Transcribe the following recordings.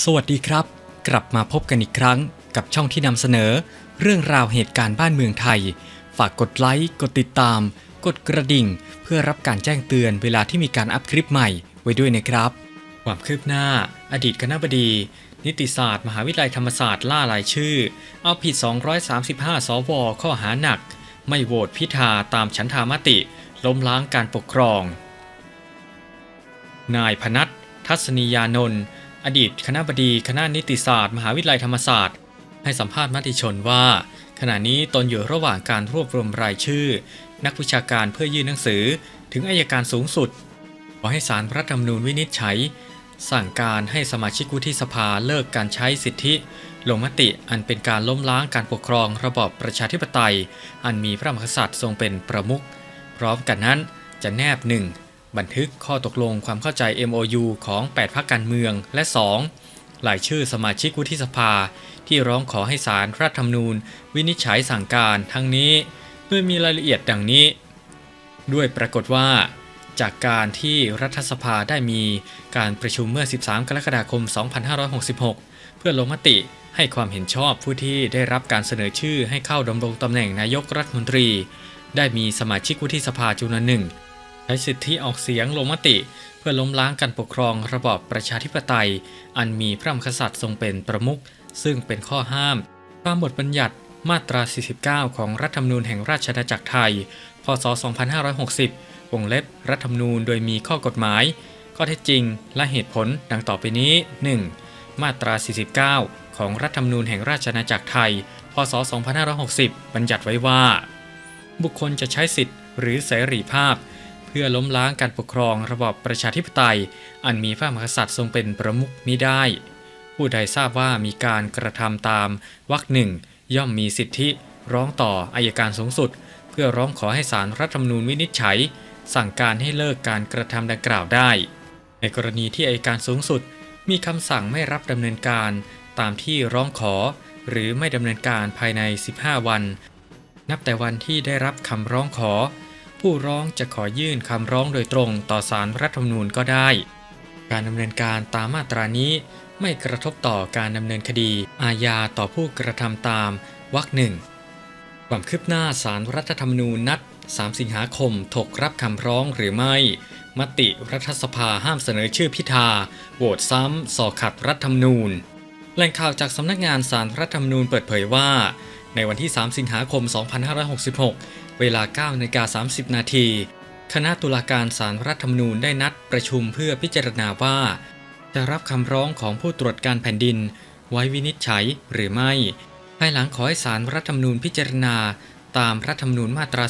สวัสดีครับ กลับมาพบกันอีกครั้งกับช่องที่นำเสนอ เรื่องราวเหตุการณ์บ้านเมืองไทย ฝากกดไลค์ กดติดตาม กดกระดิ่ง เพื่อรับการแจ้งเตือนเวลาที่มีการอัพคลิปใหม่ไว้ด้วยนะครับ ความคืบหน้า อดีตคณะบดี นิติศาสตร์มหาวิทยาลัยธรรมศาสตร์ล่ารายชื่อ เอาผิด 235 สว ข้อหาหนัก ไม่โหวตพิธาตามฉันทามติ ล้มล้างการปกครอง นายพนัททัศนียานนท์ อดีตคณะบดีคณะนิติศาสตร์ มหาวิทยาลัยธรรมศาสตร์ ให้สัมภาษณ์มติชนว่า ขณะนี้ตนอยู่ระหว่างการรวบรวมรายชื่อ นักวิชาการเพื่อยื่นหนังสือ ถึงอายการสูงสุด ขอให้ศาลรัฐธรรมนูญวินิจฉัย สั่งการให้สมาชิกวุฒิสภาเลิกการใช้สิทธิ ลงมติอันเป็นการล้มล้างการปกครองระบอบประชาธิปไตย อันมีพระมหากษัตริย์ทรงเป็นประมุขพร้อมกันนั้นจะแนบหนึ่ง บันทึกข้อตกลงความเข้าใจ MOU ของ 8พรรคการเมือง และ 2. รายชื่อสมาชิกวุฒิสภา ที่ร้องขอให้ศาลรัฐธรรมนูญ วินิจฉัยสั่งการทั้งนี้โดยมีรายละเอียดดังนี้ ด้วยปรากฏว่า จากการที่รัฐสภาได้มีการประชุมเมื่อ 13 กรกฎาคม 2566 เพื่อลงมติให้ความเห็นชอบผู้ที่ได้รับการเสนอชื่อให้เข้าดำรงตำแหน่งนายกรัฐมนตรี ได้มีสมาชิกวุฒิสภาจำนวนหนึ่ง ช้สิทธิออกเสียงลงมติ เพื่อล้มล้างการปกครองระบอบประชาธิปไตย อันมีพระมหากษัตริย์ทรงเป็นประมุขซึ่งเป็นข้อห้ามตามบทบัญญัติมาตรา 49 ของรัฐธรรมนูญแห่งราชอาณาจักรไทย พศ 2560 วงเล็บรัฐธรรมนูญโดยมีข้อกฎหมาย ข้อเท็จจริงและเหตุผลดังต่อไปนี้ 1. มาตรา 49 ของรัฐธรรมนูญแห่งราชอาณาจักรไทย พศ 2560 บัญญัติไว้ว่า บุคคลจะใช้สิทธิ์หรือเสรีภาพ พื่อล้มล้างการปกครองระบอบประชาธิปไตย อันมีพระมหากษัตริย์ทรงเป็นประมุขมิได้ ผู้ใดทราบว่ามีการกระทำตามวรรคหนึ่งย่อมมีสิทธิ ร้องต่ออายการสูงสุด เพื่อร้องขอให้ศาลรัฐธรรมนูญวินิจฉัย สั่งการให้เลิกการกระทำดังกล่าวได้ ในกรณีที่อายการสูงสุด มีคำสั่งไม่รับดำเนินการตามที่ร้องขอ หรือไม่ดำเนินการภายใน 15 วัน นับแต่วันที่ได้รับคำร้องขอ ผู้ร้องจะขอยื่นคำร้องโดยตรงต่อศาลรัฐธรรมนูญก็ได้ การดำเนินการตามมาตรานี้ไม่กระทบต่อการดำเนินคดี อาญาต่อผู้กระทำตามวรรคหนึ่งความคืบหน้าสารรัฐธรรมนูญนัด 3 สิงหาคมถกรับคำร้องหรือไม่ มติรัฐสภาห้ามเสนอชื่อพิธาโหวตซ้ำสอขัดรัฐธรรมนูญแหล่งข่าวจากสำนักงานสารรัฐธรรมนูญเปิดเผยว่า ในวันที่ 3 สิงหาคม 2566 เวลา9นาฬิกา30 นาที คณะตุลาการสารรัฐธรรมนูญได้นัดประชุมเพื่อพิจารณาว่า จะรับคำร้องของผู้ตรวจการแผ่นดิน ไว้วินิจฉัยหรือไม่ ภายหลังขอให้สารรัฐธรรมนูญพิจารณา ตามรัฐธรรมนูญมาตรา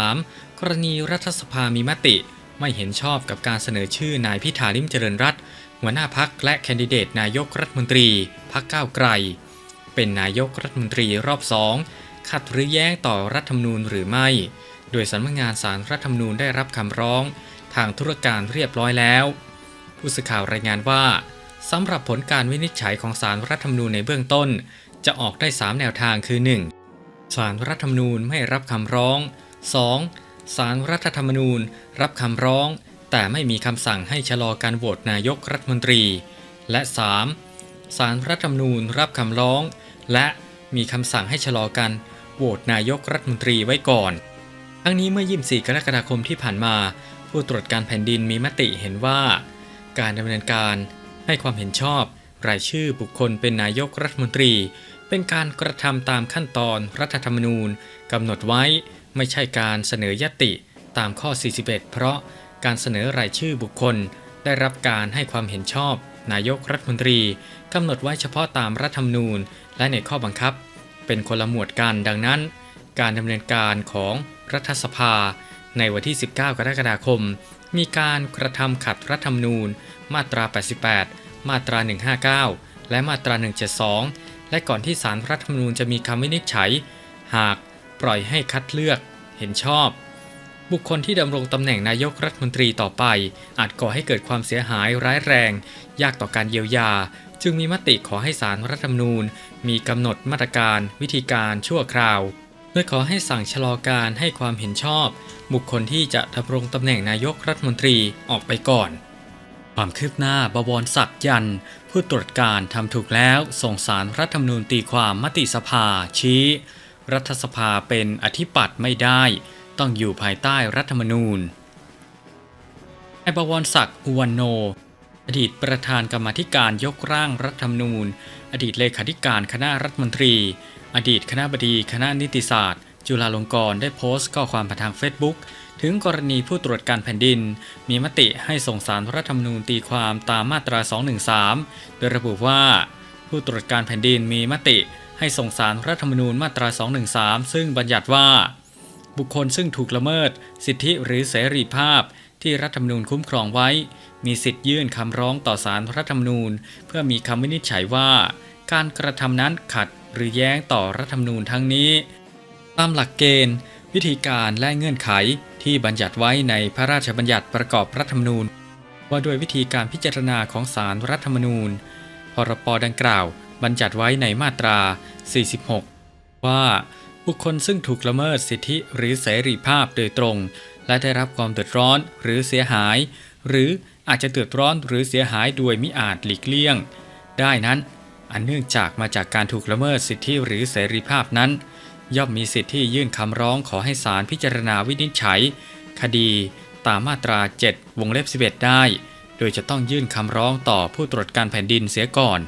213 กรณีรัฐสภามีมติ ไม่เห็นชอบกับการเสนอชื่อนายพิธาลิมเจริญรัตน์หัวหน้าพักและแคนดิเดตนายกรัฐมนตรีพักก้าวไกล เป็นนายกรัฐมนตรีรอบสอง ขัดหรือแย้งต่อรัฐธรรมนูญหรือไม่ โดยสำนักงานสารรัฐธรรมนูญได้รับคำร้องทางธุรการเรียบร้อยแล้ว ผู้สื่อข่าวรายงานว่าสำหรับผลการวินิจฉัยของสารรัฐธรรมนูญในเบื้องต้น จะออกได้ 3 แนวทางคือ 1. สารรัฐธรรมนูญไม่รับคำร้อง 2. สารรัฐธรรมนูญรับคำร้อง แต่ไม่มีคำสั่งให้ชะลอการโหวตนายกรัฐมนตรี และ 3. สารรัฐธรรมนูญรับคำร้อง และมีคำสั่งให้ชะลอการ โหวตนายกรัฐมนตรีไว้ก่อน ทั้งนี้เมื่อ 24 กรกฎาคมที่ผ่านมา ผู้ตรวจการแผ่นดินมีมติเห็นว่า การดำเนินการให้ความเห็นชอบรายชื่อบุคคลเป็นนายกรัฐมนตรี เป็นการกระทำตามขั้นตอนรัฐธรรมนูญกำหนดไว้ไม่ใช่การเสนอยติตามข้อ 41 เพราะการเสนอรายชื่อบุคคล ได้รับการให้ความเห็นชอบ นายกรัฐมนตรีกำหนดไว้เฉพาะตามรัฐธรรมนูญ และในข้อบังคับ เป็นคนละหมวดกันดังนั้น การดำเนินการของรัฐสภาในวันที่ 19 กรกฎาคม มีการกระทำขัดรัฐธรรมนูญ มาตรา 88 มาตรา 159 และมาตรา 172 และก่อนที่สารรัฐธรรมนูญจะมีคำวินิจฉัย หากปล่อยให้คัดเลือกเห็นชอบ บุคคลที่ดำรงตำแหน่งนายกรัฐมนตรีต่อไป อาจก่อให้เกิดความเสียหายร้ายแรง ยากต่อการเยียวยา จึงมีมติขอให้สารรัฐธรรมนูญ มีกำหนดมาตรการวิธีการชั่วคราว โดยขอให้สั่งชะลอการให้ความเห็นชอบ บุคคลที่จะดำรงตำแหน่งนายกรัฐมนตรีออกไปก่อน ความคืบหน้าบวรศักดิ์ยัน ผู้ตรวจการทำถูกแล้วส่งสารรัฐธรรมนูญตีความมติสภา ชี้ รัฐสภาเป็นอธิปัตย์ไม่ได้ ต้องอยู่ภายใต้รัฐธรรมนูญนายบวรศักดิ์อุวันโน อดีตประธานกรรมธิการยกร่างรัฐธรรมนูญ อดีตเลขาธิการคณะรัฐมนตรี อดีตคณะบดีคณะนิติศาสตร์ จุฬาลงกรณ์ได้โพสต์ข้อความผ่านทางเฟซบุ๊กถึงกรณีผู้ตรวจการแผ่นดิน มีมติให้ส่งสารรัฐธรรมนูญตีความตามมาตรา 213 โดยระบุว่า ผู้ตรวจการแผ่นดินมีมติให้ส่งสารรัฐธรรมนูญมาตรา 213 ซึ่งบัญญัติว่า บุคคลซึ่งถูกละเมิด สิทธิหรือเสรีภาพ ที่รัฐธรรมนูญคุ้มครองไว้ มีสิทธิ์ยื่นคำร้องต่อศาลรัฐธรรมนูญ เพื่อมีคำวินิจฉัยว่า การกระทำนั้นขัดหรือแย้งต่อรัฐธรรมนูญทั้งนี้ ตามหลักเกณฑ์ วิธีการและเงื่อนไขที่บัญญัติไว้ในพระราชบัญญัติประกอบรัฐธรรมนูญ ว่าด้วยวิธีการพิจารณาของศาลรัฐธรรมนูญ พรปดังกล่าว บัญญัติไว้ในมาตรา 46 ว่าบุคคลซึ่งถูกละเมิดสิทธิหรือเสรีภาพโดยตรง และได้รับความเดือดร้อนหรือเสียหาย หรืออาจจะเดือดร้อนหรือเสียหายโดยมิอาจหลีกเลี่ยง ได้นั้นอันเนื่องจากมาจากการถูกละเมิดสิทธิหรือเสรีภาพนั้น ย่อมมีสิทธิยื่นคำร้องขอให้ศาลพิจารณาวินิจฉัย คดีตามมาตรา 7 วงเล็บ 11 ได้ โดยจะต้องยื่นคำร้องต่อผู้ตรวจการแผ่นดินเสียก่อน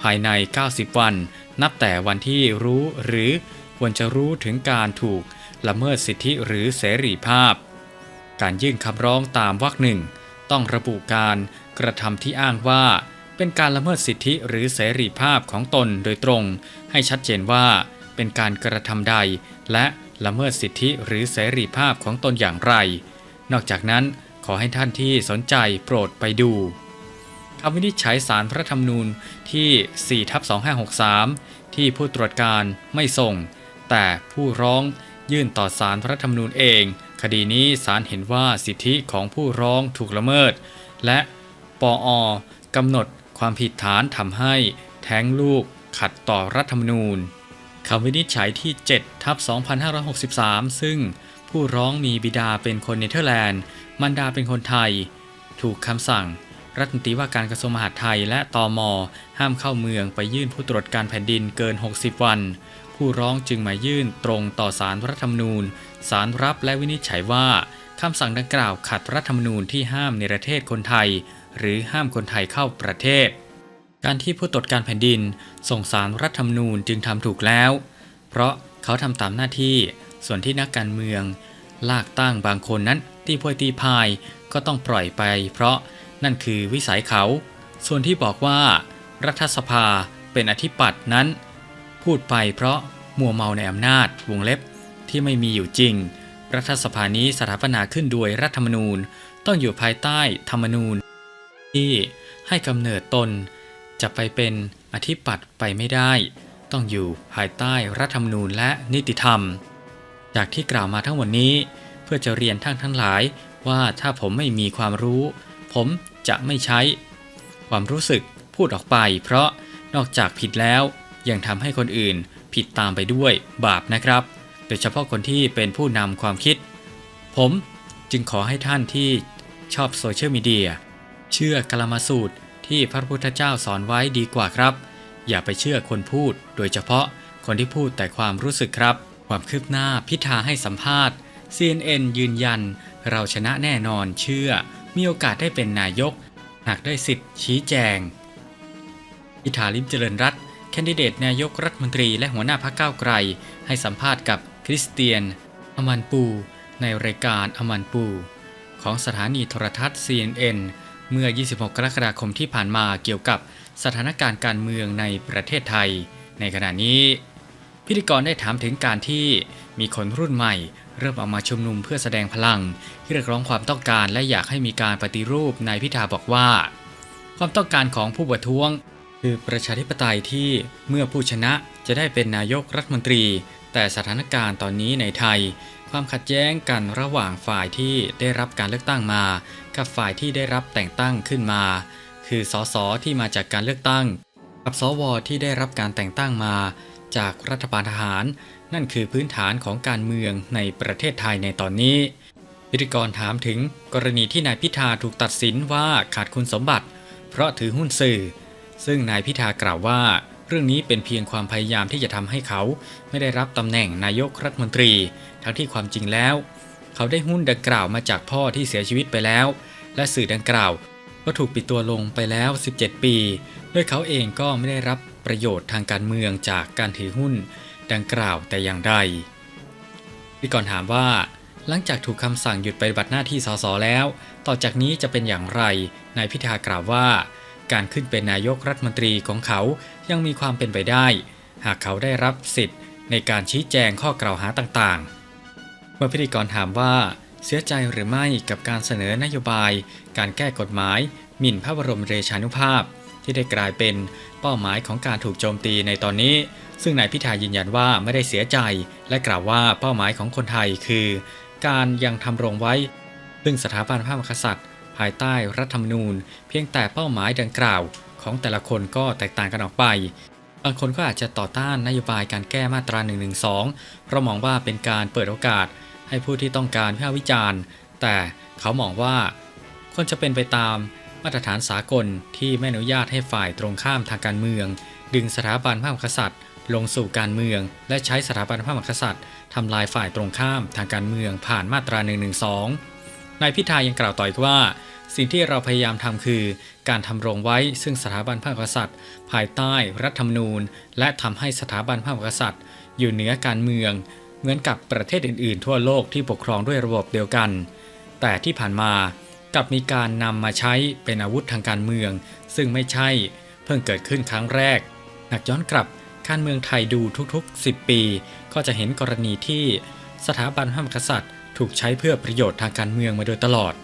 ภายใน 90 วัน นับแต่วันที่รู้หรือควรจะรู้ถึงการถูกละเมิดสิทธิหรือเสรีภาพ การยื่นคำร้องตามวรรคหนึ่งต้องระบุการกระทำที่อ้างว่า เป็นการละเมิดสิทธิหรือเสรีภาพของตนโดยตรง ให้ชัดเจนว่า เป็นการกระทำใด และละเมิดสิทธิหรือเสรีภาพของตนอย่างไร นอกจากนั้นขอให้ท่านที่สนใจโปรดไปดูคำวินิจฉัยสารพระธรรมนูญที่4ทับ2563 ที่ผู้ตรวจการไม่ส่ง แต่ผู้ร้องยื่นต่อสารพระธรรมนูญเอง คดีนี้ศาลเห็นว่าสิทธิของผู้ร้องถูกละเมิด และปออกำหนดความผิดฐานทำให้แท้งลูกขัดต่อรัฐธรรมนูญคำวินิจฉัยที่ 7 ทับ 2563 ซึ่งผู้ร้องมีบิดาเป็นคนเนเธอร์แลนด์ มารดาเป็นคนไทย ถูกคำสั่ง รัฐมนตรีว่าการกระทรวงมหาดไทยและตอมห้ามเข้าเมืองไปยื่นผู้ตรวจการแผ่นดินเกิน 60 วัน ผู้ร้องจึงมายื่นตรงต่อสารรัฐธรรมนูญ สารรับและวินิจฉัยว่าคำสั่งดังกล่าวขัดรัฐธรรมนูญที่ห้ามในประเทศคนไทย หรือห้ามคนไทยเข้าประเทศ การที่ผู้ตรวจการแผ่นดิน ส่งสารรัฐธรรมนูญจึงทำถูกแล้ว เพราะเขาทำตามหน้าที่ ส่วนที่นักการเมือง ลากตั้งบางคนนั้นตีโพยตีพายก็ต้องปล่อยไป เพราะนั่นคือวิสัยเขา ส่วนที่บอกว่า รัฐสภาเป็นอธิปัตย์นั้น พูดไปเพราะมัวเมาในอำนาจ วงเล็บที่ไม่มีอยู่จริง รัฐสภานี้สถาปนาขึ้นโดยรัฐธรรมนูญ ต้องอยู่ภายใต้ธรรมนูญ ที่ให้กำเนิดตน จะไปเป็นอธิปัตย์ไปไม่ได้ ต้องอยู่ภายใต้รัฐธรรมนูญและนิติธรรม จากที่กล่าวมาทั้งหมดนี้ เพื่อจะเรียนทั้งทั้งหลายว่าถ้าผมไม่มีความรู้ ผมจะไม่ใช้ ความรู้สึกพูดออกไป เพราะนอกจากผิดแล้ว ยังทำให้คนอื่นผิดตามไปด้วยบาปนะครับ โดยเฉพาะคนที่เป็นผู้นำความคิด ผมจึงขอให้ท่านที่ชอบโซเชียลมีเดียเชื่อกลมาสูตรที่พระพุทธเจ้าสอนไว้ดีกว่าครับ อย่าไปเชื่อคนพูด โดยเฉพาะคนที่พูดแต่ความรู้สึกครับ ความคืบหน้าพิธาให้สัมภาษณ์ CNN ยืนยัน เราชนะแน่นอนเชื่อ มีโอกาสได้เป็นนายก หากได้สิทธิ์ชี้แจง พิธาลิมเจริญรัตน์ แคนดิเดตนายกรัฐมนตรีและหัวหน้าพรรคก้าวไกล ให้สัมภาษณ์กับคริสเตียน อมันปู ในรายการอมันปู ของสถานีโทรทัศน์ CNN เมื่อ 26 กรกฎาคมที่ผ่านมาเกี่ยวกับสถานการณ์การเมืองในประเทศไทย ในขณะนี้ พิธีกรได้ถามถึงการที่มีคนรุ่นใหม่ เริ่มออกมาชุมนุมเพื่อแสดงพลังเรียกร้องความต้องการและอยากให้มีการปฏิรูปนายพิธาบอกว่า ความต้องการของผู้ประท้วง คือประชาธิปไตยที่เมื่อผู้ชนะจะได้เป็นนายกรัฐมนตรี แต่สถานการณ์ตอนนี้ในไทย ความขัดแย้งกันระหว่างฝ่ายที่ได้รับการเลือกตั้งมา กับฝ่ายที่ได้รับแต่งตั้งขึ้นมา คือสสที่มาจากการเลือกตั้ง กับสวที่ได้รับการแต่งตั้งมา จากรัฐบาลทหาร นั่นคือพื้นฐานของการเมืองในประเทศไทยในตอนนี้พิธีกรถามถึงกรณีที่นายพิธาถูกตัดสินว่าขาดคุณสมบัติ เพราะถือหุ้นสื่อ ซึ่งนายพิธากล่าวว่า เรื่องนี้เป็นเพียงความพยายามที่จะทำให้เขาไม่ได้รับตำแหน่งนายกรัฐมนตรี ทั้งที่ความจริงแล้ว เขาได้หุ้นดังกล่าวมาจากพ่อที่เสียชีวิตไปแล้ว และสื่อดังกล่าวก็ถูกปิดตัวลงไปแล้ว 17 ปีโดยเขาเองก็ไม่ได้รับประโยชน์ทางการเมืองจากการถือหุ้นดังกล่าวแต่อย่างใดพิกรถามว่า หลังจากถูกคำสั่งหยุดปฏิบัติหน้าที่สสแล้ว ต่อจากนี้จะเป็นอย่างไรนายพิธากล่าวว่า การขึ้นเป็นนายกรัฐมนตรีของเขายังมีความเป็นไปได้ หากเขาได้รับสิทธิ์ในการชี้แจงข้อกล่าวหาต่างๆ เมื่อพิธีกรถามว่าเสียใจหรือไม่กับการเสนอนโยบาย การแก้กฎหมาย หมิ่นพระบรมเดชานุภาพ ที่ได้กลายเป็นเป้าหมายของการถูกโจมตีในตอนนี้ ซึ่งนายพิธายืนยันว่าไม่ได้เสียใจ และกล่าวว่าเป้าหมายของคนไทยคือ การยังทำรงไว้ซึ่งสถาบันพระมหากษัตริย์ ภายใต้รัฐธรรมนูญ เพียงแต่เป้าหมายดังกล่าว ของแต่ละคนก็แตกต่างกันออกไป บางคนก็อาจจะต่อต้านนโยบายการแก้มาตรา1นึเพราะมองว่าเป็นการเปิดโอกาส ให้ผู้ที่ต้องการวิพากษ์วิจารณ์ แต่เขามองว่าควรจะเป็นไปตามมาตรฐานสากลที่ไม่อนุญาตให้ฝ่ายตรงข้ามทางการเมือง ดึงสถาบันพระมหากษัตริย์ ลงสู่การเมือง และใช้สถาบันพระมหากษัตริย์ทำลายฝ่ายตรงข้ามทางการเมืองผ่านมาตรา1นึนายพิธายังกล่าวต่ออีกว่า สิ่งที่เราพยายามทำคือ การทำรงไว้ซึ่งสถาบันพระมหากษัตริย์ ภายใต้รัฐธรรมนูญ และทำให้สถาบันพระมหากษัตริย์ อยู่เหนือการเมือง เหมือนกับประเทศอื่นๆ ทั่วโลกที่ปกครองด้วยระบบเดียวกัน แต่ที่ผ่านมากลับมีการนำมาใช้เป็นอาวุธทางการเมือง ซึ่งไม่ใช่เพิ่งเกิดขึ้นครั้งแรกหากย้อนกลับการเมืองไทยดูทุกๆ 10 ปี ก็จะเห็นกรณีที่สถาบันพระมหากษัตริย์ถูกใช้เพื่อประโยชน์ทางการเมืองมาโดยตลอด